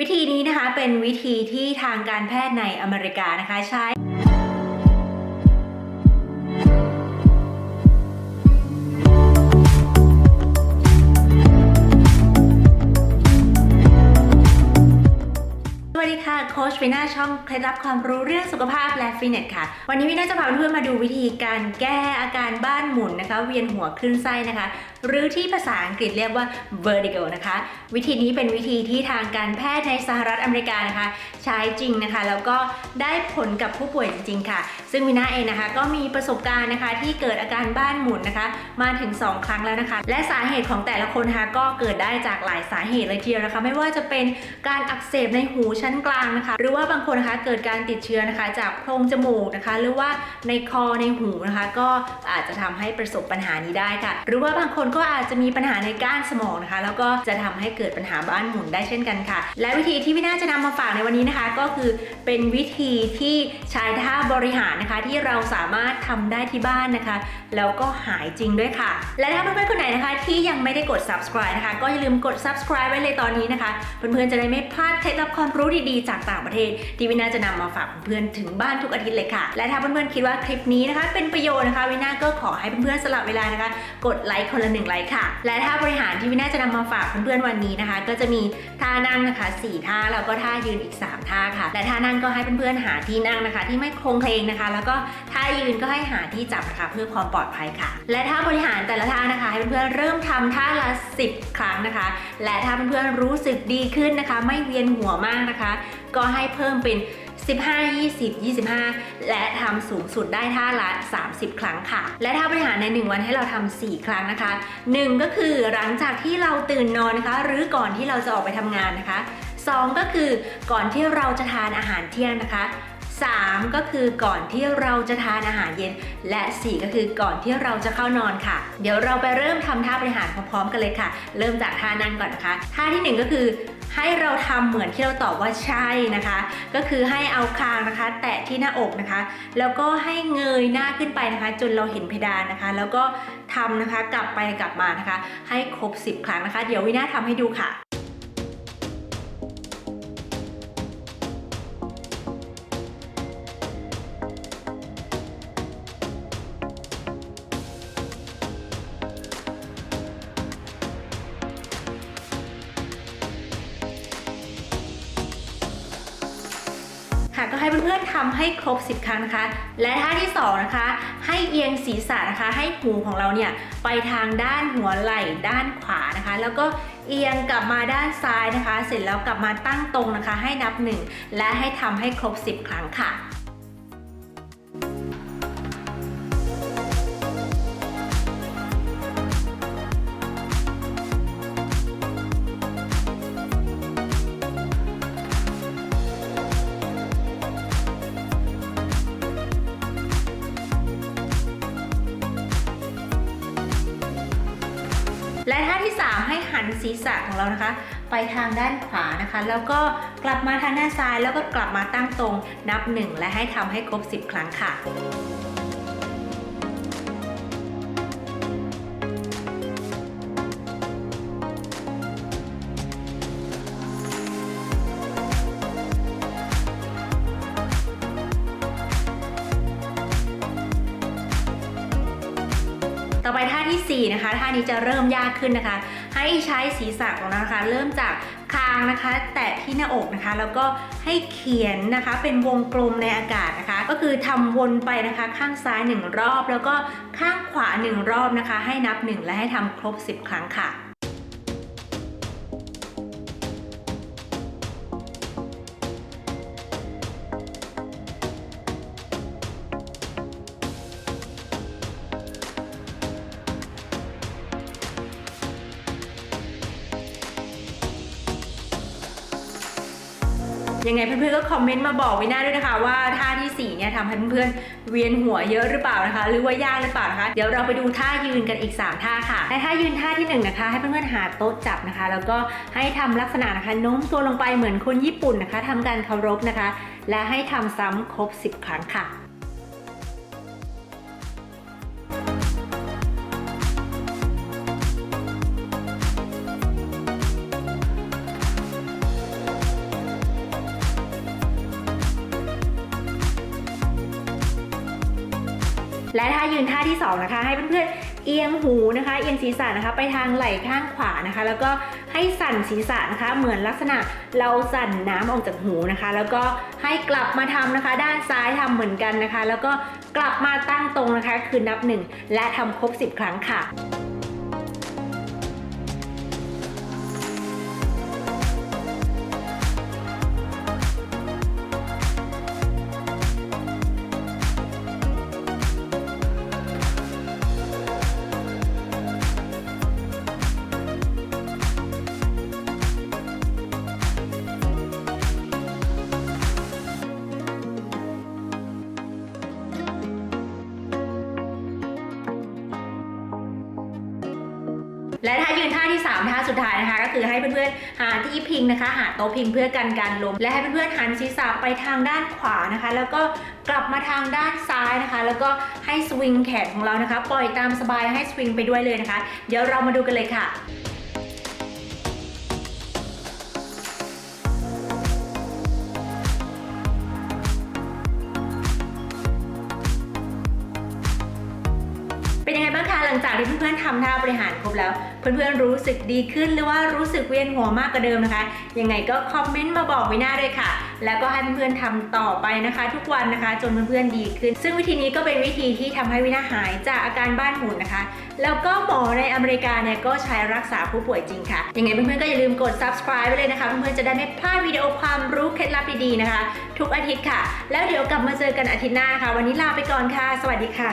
วิธีนี้นะคะเป็นวิธีที่ทางการแพทย์ในอเมริกานะคะใช้สวัสดีค่ะ โค้ชวินาช่องเคล็ดลับความรู้เรื่องสุขภาพและฟิตเนสค่ะ วันนี้วินาจะพาเพื่อนมาดูวิธีการแก้อาการบ้านหมุนนะคะ เวียนหัวคลื่นไส้นะคะ หรือที่ภาษาอังกฤษเรียกว่า vertigo นะคะ วิธีนี้เป็นวิธีที่ทางการแพทย์ในสหรัฐอเมริกานะคะ ใช้จริงนะคะ แล้วก็ได้ผลกับผู้ป่วยจริงๆค่ะ ซึ่งวินาเองนะคะ ก็มีประสบการณ์นะคะ ที่เกิดอาการบ้านหมุนนะคะ มาถึง 2 ครั้งแล้วนะคะ และสาเหตุของแต่ละคนนะคะก็เกิดได้จากหลายสาเหตุเลยทีเดียวนะคะ ไม่ว่าจะเป็นการอักเสบในหูชั้นกลางนะคะ หรือว่าบางคนนะคะเกิดการติดเชื้อนะคะจากโพรงจมูกนะคะ หรือว่าในคอในหูนะคะ ก็อาจจะทำให้ประสบปัญหานี้ได้ค่ะ หรือว่าบางคนก็อาจจะมีปัญหาในก้านสมองนะคะ แล้วก็จะทำให้เกิดปัญหาบ้านหมุนได้เช่นกันค่ะ และวิธีที่วิน่าจะนำมาฝากในวันนี้นะคะ ก็คือเป็นวิธีที่ใช้ท่าบริหารนะคะ ที่เราสามารถทำได้ที่บ้านนะคะ แล้วก็หายจริงด้วยค่ะ และถ้าเพื่อนๆคนไหนนะคะที่ยังไม่ได้กด subscribe นะคะ ก็อย่าลืมกด subscribe ไว้เลยตอนนี้นะคะ เพื่อนๆจะได้ไม่พลาดเคล็ดลับความรู้ดีๆ จากต่างประเทศ ที่วินาจะนำมาฝากเพื่อนๆถึงบ้านทุกอาทิตย์เลยค่ะ และถ้าเพื่อนๆคิดว่าคลิปนี้นะคะ เป็นประโยชน์นะคะวินาก็ขอให้เพื่อนๆสลับเวลานะคะ กดไลค์คนละหนึ่งไลค์ค่ะ และท่าบริหารที่วินาจะนำมาฝากเพื่อนๆวันนี้นะคะ ก็จะมีท่านั่งนะคะ 4 ท่าแล้วก็ท่ายืนอีก 3 ท่าค่ะ และท่านั่งก็ให้เพื่อนๆหาที่นั่งนะคะ ที่ไม่โครงเพลงนะคะ แล้วก็ท่ายืนก็ให้หาที่จับนะคะเพื่อความปลอดภัยค่ะ และท่าบริหารแต่ละท่านะคะ ให้เพื่อนๆเริ่มทำท่าละ 10 ครั้งนะคะ และถ้าเพื่อนๆรู้สึกดีขึ้นนะคะ ไม่เวียนหัวมากนะคะ ก็ให้เพิ่มเป็น 15 20 25 และทำสูงสุดได้ท่าละ 30 ครั้งค่ะ และท่าบริหารใน 1 วันให้เราทำ4ครั้งนะคะ 1 ก็คือหลังจากที่เราตื่นนอนนะคะ หรือก่อนที่เราจะออกไปทำงานนะคะ 2 ก็คือก่อนที่เราจะทานอาหารเที่ยงนะคะ 3 ก็คือก่อนที่เราจะทานอาหารเย็น และ 4 ก็คือก่อนที่เราจะเข้านอนค่ะ เดี๋ยวเราไปเริ่มทำท่าบริหารพร้อมๆ กันเลยค่ะ เริ่มจากท่านั่งก่อนนะคะ ท่าที่ 1 ก็คือ ให้เราทำเหมือนที่เราตอบว่าใช่นะคะ ก็คือให้เอาคางนะคะ แตะที่หน้าอกนะคะ แล้วก็ให้เงยหน้าขึ้นไปนะคะ จนเราเห็นเพดานนะคะ แล้วก็ทำนะคะกลับไปกลับมานะคะ ให้ครบ 10 ครั้งนะคะ เดี๋ยววินาทำให้ดูค่ะ ค่ะ ก็ให้เพื่อนๆทำให้ครบ 10 ครั้งนะคะ และท่าที่ 2 นะคะ ให้เอียงศีรษะนะคะ ให้หูของเราเนี่ยไปทางด้านหัวไหล่ด้านขวานะคะ แล้วก็เอียงกลับมาด้านซ้ายนะคะ เสร็จแล้วกลับมาตั้งตรงนะคะ ให้นับ 1 และให้ทำให้ครบ 10 ครั้งค่ะ และท่าที่ 3 ให้หันศีรษะของเรานะคะ ไปทางด้านขวานะคะ แล้วก็กลับมาทางด้านซ้าย แล้วก็กลับมาตั้งตรงนับ 1 และให้ทำให้ครบ 10 ครั้งค่ะ ต่อไปท่าทีสี่ 4 นะคะ ท่านี้จะเริ่มยากขึ้นนะคะ ให้ใช้ศีรษะของเรานะคะ เริ่มจากคางนะคะ แตะที่หน้าอกนะคะ แล้วก็ให้เขียนนะคะเป็นวงกลมในอากาศนะคะ ก็คือทำวนไปนะคะ ข้างซ้าย 1 รอบ แล้วก็ข้างขวา 1 รอบนะคะ ให้นับ 1 และให้ทำครบ 10 ครั้งค่ะ ยังไงเพื่อนๆก็คอมเมนต์มาบอกวินาด้วยนะคะ ว่าท่าที่4เนี่ยทำให้เพื่อนๆเวียนหัวเยอะหรือเปล่านะคะ หรือว่ายากหรือเปล่านะคะ เดี๋ยวเราไปดูท่ายืนกันอีก 3 ท่าค่ะในท่ายืนท่าที่1นะคะ ให้เพื่อนๆหาโต๊ะจับนะคะ แล้วก็ให้ทำลักษณะนะคะโน้มตัวลงไปเหมือนคนญี่ปุ่นนะคะทำการเคารพนะคะ และให้ทำซ้ำครบ 10 ครั้งค่ะ และท่ายืนท่าที่สองนะคะ ให้เพื่อนๆเอียงหูนะคะ เอียงศีรษะนะคะ ไปทางไหล่ข้างขวานะคะ แล้วก็ให้สั่นศีรษะนะคะ เหมือนลักษณะเราสั่นน้ำออกจากหูนะคะ แล้วก็ให้กลับมาทำนะคะ ด้านซ้ายทำเหมือนกันนะคะ แล้วก็กลับมาตั้งตรงนะคะ คือนับหนึ่งและทำครบ 10 ครั้งค่ะ ท่ายืนท่าที่ 3 ท่าสุดท้ายนะคะ ก็คือให้เพื่อนๆหาที่พิงนะคะ หาโต๊ะพิงเพื่อกันการล้มและให้เพื่อนๆหันศีรษะไปทางด้านขวานะคะ แล้วก็กลับมาทางด้านซ้ายนะคะ แล้วก็ให้สวิงแขนของเรานะคะ ปล่อยตามสบายให้สวิงไปด้วยเลยนะคะ เดี๋ยวเรามาดูกันเลยค่ะ ลังจากที่เพื่อนๆทำท่าบริหารครบแล้ว เพื่อนๆรู้สึกดีขึ้นหรือว่ารู้สึกเวียนหัวมากกว่าเดิมนะคะ ยังไงก็คอมเมนต์มาบอกวิน่าด้วยค่ะ แล้วก็ให้เพื่อนๆทำต่อไปนะคะ ทุกวันนะคะ จนเพื่อนๆดีขึ้น ซึ่งวิธีนี้ก็เป็นวิธีที่ทำให้วินาหายจากอาการบ้านหมุนนะคะ แล้วก็หมอในอเมริกาเนี่ยก็ใช้รักษาผู้ป่วยจริงค่ะ ยังไงเพื่อนๆก็อย่าลืมกด subscribe ไว้เลยนะคะ เพื่อนๆจะได้ไม่พลาดวิดีโอความรู้เคล็ดลับดีๆนะคะ ทุกอาทิตย์ค่ะ แล้วเดี๋ยวกลับมาเจอกันอาทิตย์หน้าค่ะ วันนี้ลาไปก่อนค่ะ สวัสดีค่ะ